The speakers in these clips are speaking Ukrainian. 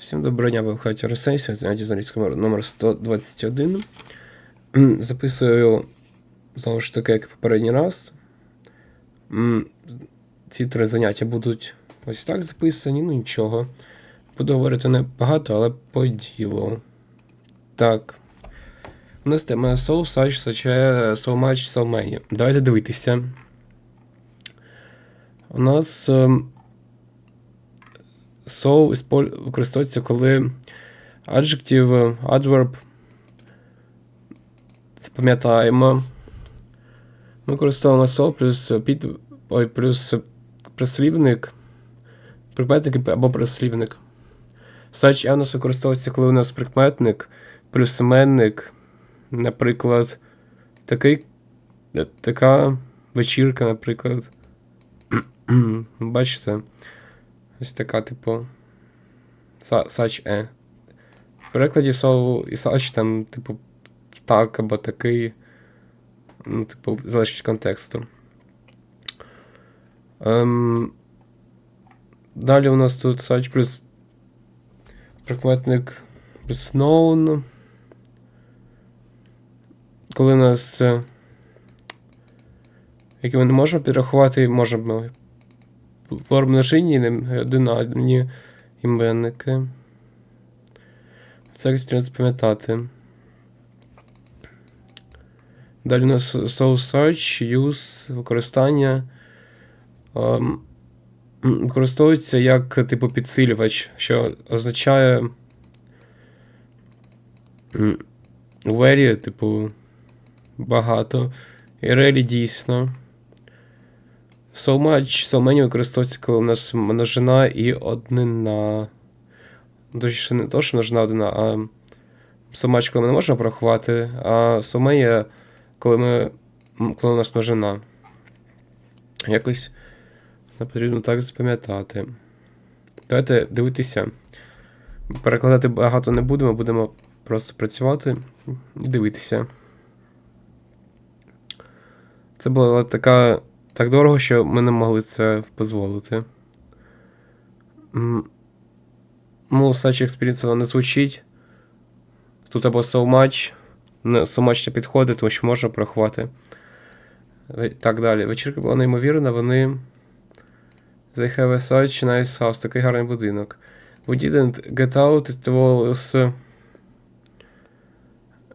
Всім доброго дня, ви в хаті Ресейсі, заняття з англійського номер 121. Записую знову ж таки, як і попередній раз. Ці три заняття будуть ось так записані, ну нічого. Буду говорити не багато, але по ділу. Так. У нас тема So, such, such, so much, so. Давайте дивитися. У нас. So використовується, коли adjective, adverb. Запам'ятаємо. Ми використовуємо so плюс під, ой, плюс прислівник, прикметник або прислівник. Such a у нас використовується, коли у нас прикметник, плюс іменник, наприклад, такий, така вечірка, наприклад. Бачите? Ось така, типу. Such a. В перекладі so і such там, типу, так або такий. Ну, типу, залежить контексту. Ем, далі у нас тут such плюс прикметник плюс known. Коли у нас. е, Які ми не можемо підрахувати, можемо в множині одинарні іменники. Це потрібно запам'ятати. Далі у нас so such, use, використання. Ем, використовується як типу підсилювач, що означає very, типу, багато. І really дійсно. So much, so many використовується, коли у нас множина і однина. Точніше, не то, що множина однина, а so much, коли ми не можемо порахувати, а so many, коли, ми, коли у нас множина. Якось потрібно так запам'ятати. Давайте дивитися. Перекладати багато не будемо, будемо просто працювати і дивитися. Це була така так дорого, що ми не могли це дозволити. Ну, Such Experience воно не звучить. Тут або so much. Не, so much не підходить, тому що можна порахувати. Е, Так далі. Вечірка була неймовірна, вони. They have a such nice house, такий гарний будинок. We didn't get out, it was.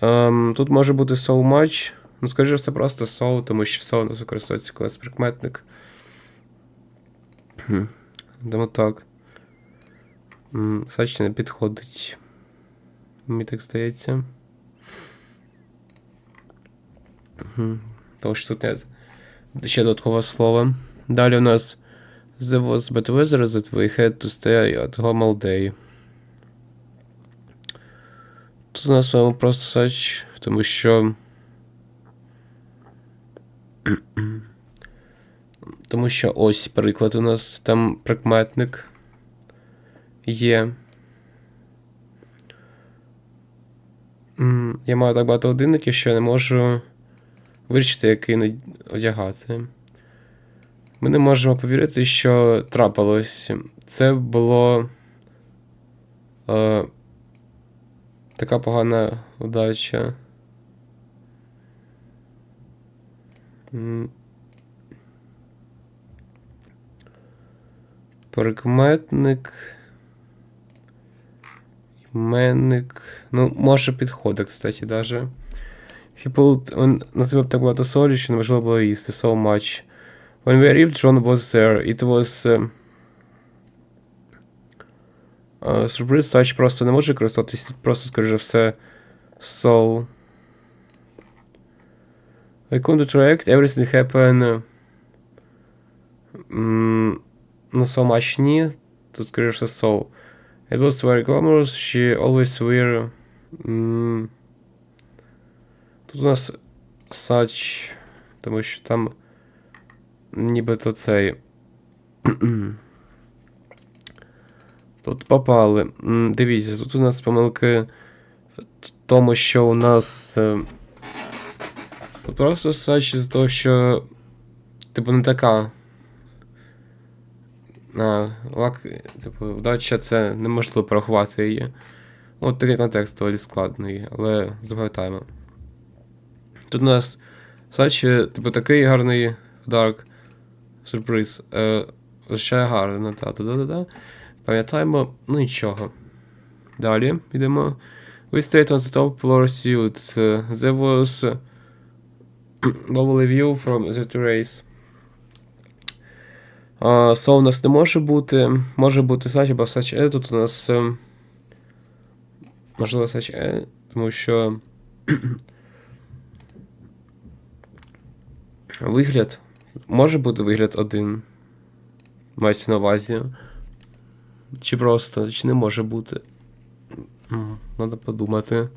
Ем, тут може бути so much. Ну, скоріше все, просто so, тому що so у нас використовується коли прикметник. Тому так. Such не підходить. Мені так здається. Тому що тут нет ще додаткове слово. Далі у нас There was bad weather that we had to stay at home all day. Тут у нас вами просто such, тому що. Тому що ось приклад у нас там прикметник є. Я маю так багато годинників, що я не можу вирішити, який одягати. Ми не можемо повірити, що трапилось. Це було. Е, така погана удача. М. Прикметник. Іменник. Ну, може підходить, кстати, даже. He pulled, називав так багато солі, що неможливо було їсти. So much. When we arrived, John was there. It was. Uh, uh, surprise such просто не може користуватися, тут просто, скоріше все, so. I couldn't react, everything happened. uh, м, Ну, so much ні. Тут, скоріше so. It was very glamorous, she always wear. м, Тут у нас such, тому що там нібито цей. Тут попали. Дивіться, тут у нас помилки в тому, що у нас. Просто such з того, що. Типу, не така. А, лак, типу, вдача це неможливо порахувати її. От такий контекст доволі складний, але запам'ятаємо. Тут у нас Сачі, типу, такий гарний подарок. Сюрприз. Е, ще гарно, та та та та Пам'ятаємо, ну нічого. Далі йдемо. We stayed on the top floor suit. There was uh, lovely view from the terrace. А, so у нас не може бути. Може бути Сачі, або Сачі Е. Тут у нас. е, Можливо, Сачі Е, тому що. Вигляд. Може бути вигляд один. Мається на увазі. Чи просто, чи не може бути. Треба подумати.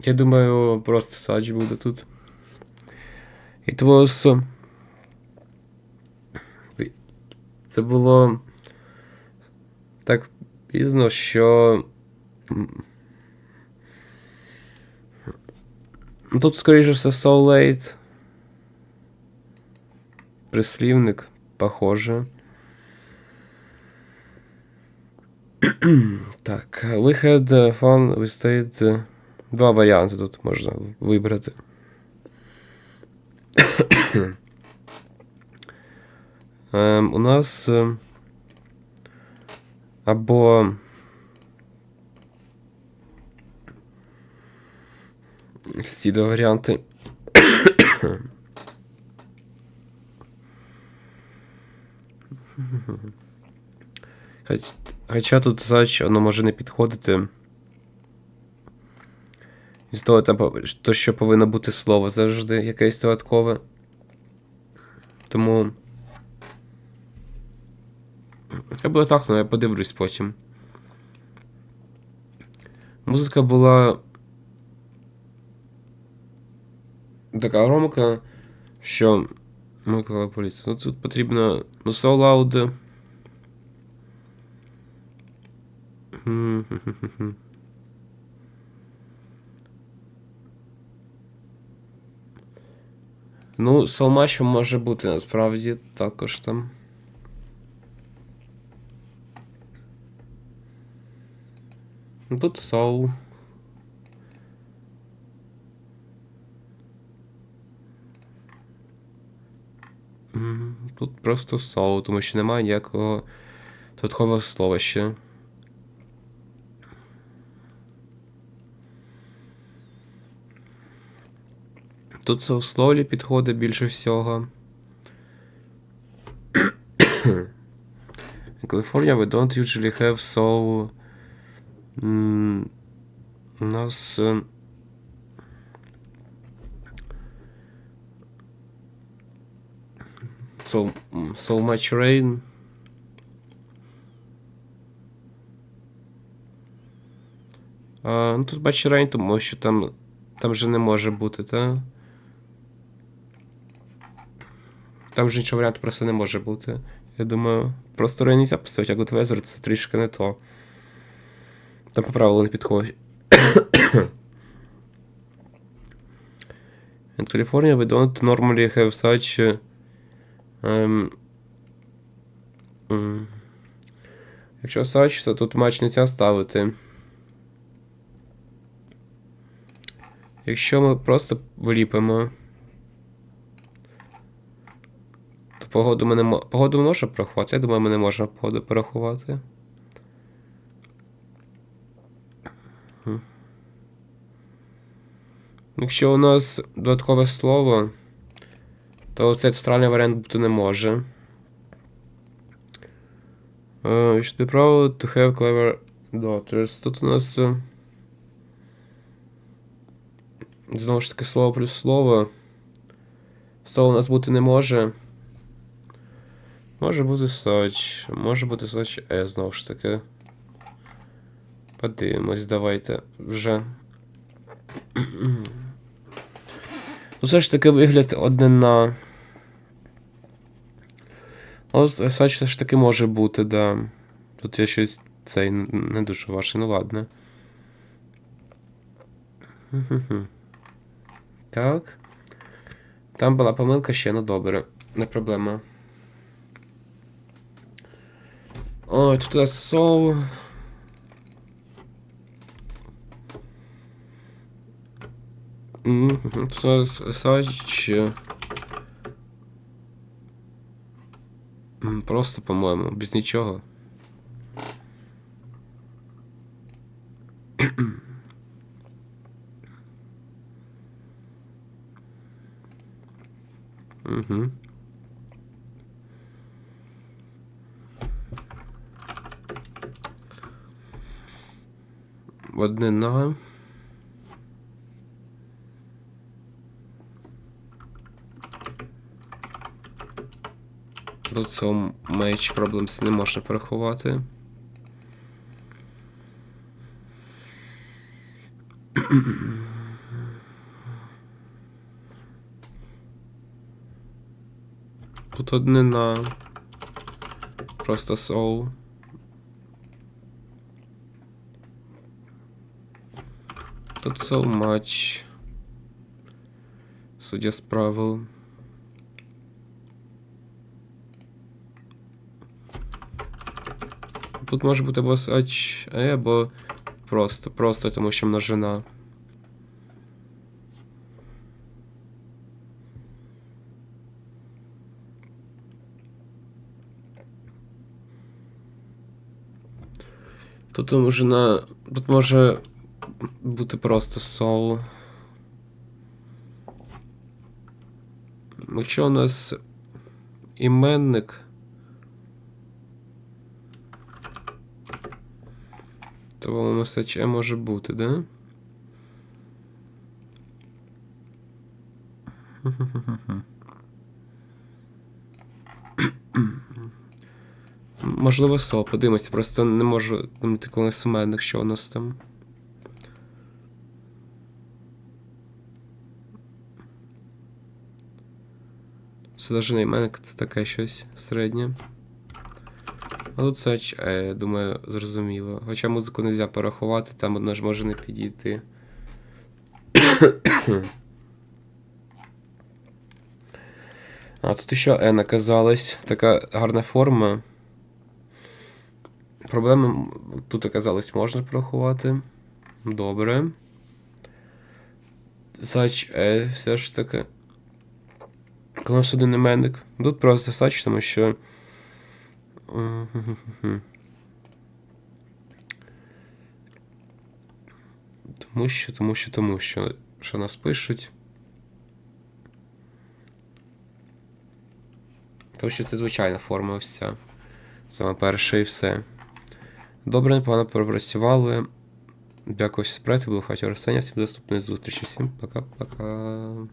Я думаю, просто Сач буде тут. It was... Це було так пізно, що. Тут, скоріше все, so late. Прислівник, похоже. так, we had fun, we stayed. Два варіанти тут можна вибрати. Ем, у нас. е, Або. Ці два варіанти. Хоч, хоча тут зач, воно може не підходити. Того, там, то, що повинно бути слово завжди якесь додаткове. Тому. Я було так, але я подивлюсь потім. Музика була. Така громка, що. Ну, поліція. Ну тут потрібно. Ну, so loud. Ну, much може бути насправді також там. Ну, Тут соу. Тут просто соу, тому що немає ніякого додаткового слова ще. Тут соу слолі підходить більше всього. In California we don't usually have so У нас. е, So, so much rain. А, ну тут бачу rain, тому що там, там вже не може бути, та? Там вже нічого варіанту просто не може бути. Я думаю, просто rain нельзя поставити, а weather це трішки не то. Там по правилу не підходить. In California we don't normally have such uh, um, Якщо such, то тут матч не ця ставити. Якщо ми просто вліпимо. То погоду ми не мо- Погоду ми можемо порахувати? Я думаю, ми не можемо погоду порахувати. Якщо у нас додаткове слово, то цей центральний варіант бути не може. Uh, you should be proud to have clever daughters. Тут у нас. е, Знову ж таки слово плюс слово. Слово у нас бути не може. Може бути Соч. Може бути Соч Е, знову ж таки. Подивимось, давайте вже. Ну, все ж таки вигляд однина. Ось Сач все ж таки може бути, да. Тут я щось цей не дуже ваше, ну ладно. Так. Там була помилка ще, ну добре. Не проблема. О, тут у нас соу. Тут у нас сач. Просто, по-моєму, без нічого. Угу. Однина. До цього меч проблемс не можна порахувати. Тут однина. Просто соу. So much. Судя з правил. Тут може бути або сач, е, або просто, просто тому що множина. Тут множина. Тут може бути просто соул. Якщо у нас іменник. То по-моєму саче може бути, да? Можливо, со, подивимося, просто не можу думати, коли іменник, що у нас там. Це навіть не іменник, це таке щось середнє. А тут це, е, думаю, зрозуміло. Хоча музику не можна порахувати, там одна ж може не підійти. а тут ще N оказалась. Така гарна форма. Проблеми тут оказалось можна порахувати. Добре. Сач, е, все ж таки. У нас один іменник. Тут просто сач, тому що. Тому що, тому що, тому що. Що нас пишуть. Тому що це звичайна форма ця. Саме перше і все. Добре, непогано пропрацювали. Дякую, що сприяти, було Фатір Арсенія. Всім до наступної зустрічі. Всім пока-пока.